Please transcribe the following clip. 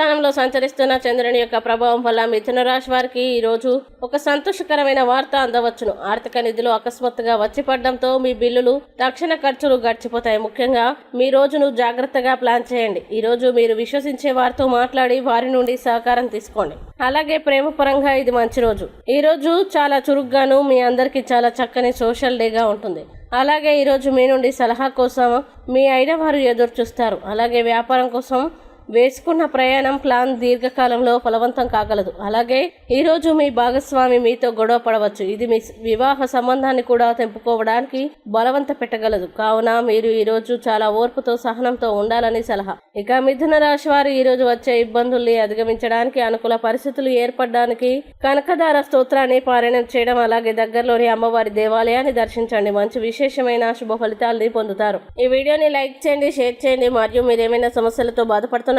స్థానంలో సంచరిస్తున్న చంద్రుని యొక్క ప్రభావం వల్ల మిథున రాశి వారికి ఈరోజు ఒక సంతోషకరమైన వార్త అందవచ్చును. ఆర్థిక నిధులు అకస్మాత్తుగా వచ్చి పడడంతో మీ బిల్లులు తక్షణ ఖర్చులు గడిచిపోతాయి. ముఖ్యంగా మీ రోజును జాగ్రత్తగా ప్లాన్ చేయండి. ఈరోజు మీరు విశ్వసించే వారితో మాట్లాడి వారి నుండి సహకారం తీసుకోండి. అలాగే ప్రేమపరంగా ఇది మంచి రోజు. ఈరోజు చాలా చురుగ్గాను మీ అందరికీ చాలా చక్కని సోషల్ డేగా ఉంటుంది. అలాగే ఈరోజు మీ నుండి సలహా కోసం మీ అయిన వారు ఎదురు చూస్తారు. అలాగే వ్యాపారం కోసం వేసుకున్న ప్రయాణం ప్లాన్ దీర్ఘకాలంలో ఫలవంతం కాగలదు. అలాగే ఈరోజు మీ భాగస్వామి మీతో గొడవ పడవచ్చు. ఇది మీ వివాహ సంబంధాన్ని కూడా తెంపుకోవడానికి బలవంత పెట్టగలదు. కావున మీరు ఈరోజు చాలా ఓర్పుతో సహనంతో ఉండాలని సలహా. ఇక మిథున రాశి వారు ఈరోజు వచ్చే ఇబ్బందుల్ని అధిగమించడానికి అనుకూల పరిస్థితులు ఏర్పడడానికి కనకదార స్తోత్రాన్ని పారాయణం చేయడం అలాగే దగ్గరలోని అమ్మవారి దేవాలయాన్ని దర్శించండి. మంచి విశేషమైన శుభ ఫలితాలని పొందుతారు. ఈ వీడియోని లైక్ చేయండి షేర్ చేయండి. మరియు మీరేమైనా సమస్యలతో బాధపడుతున్న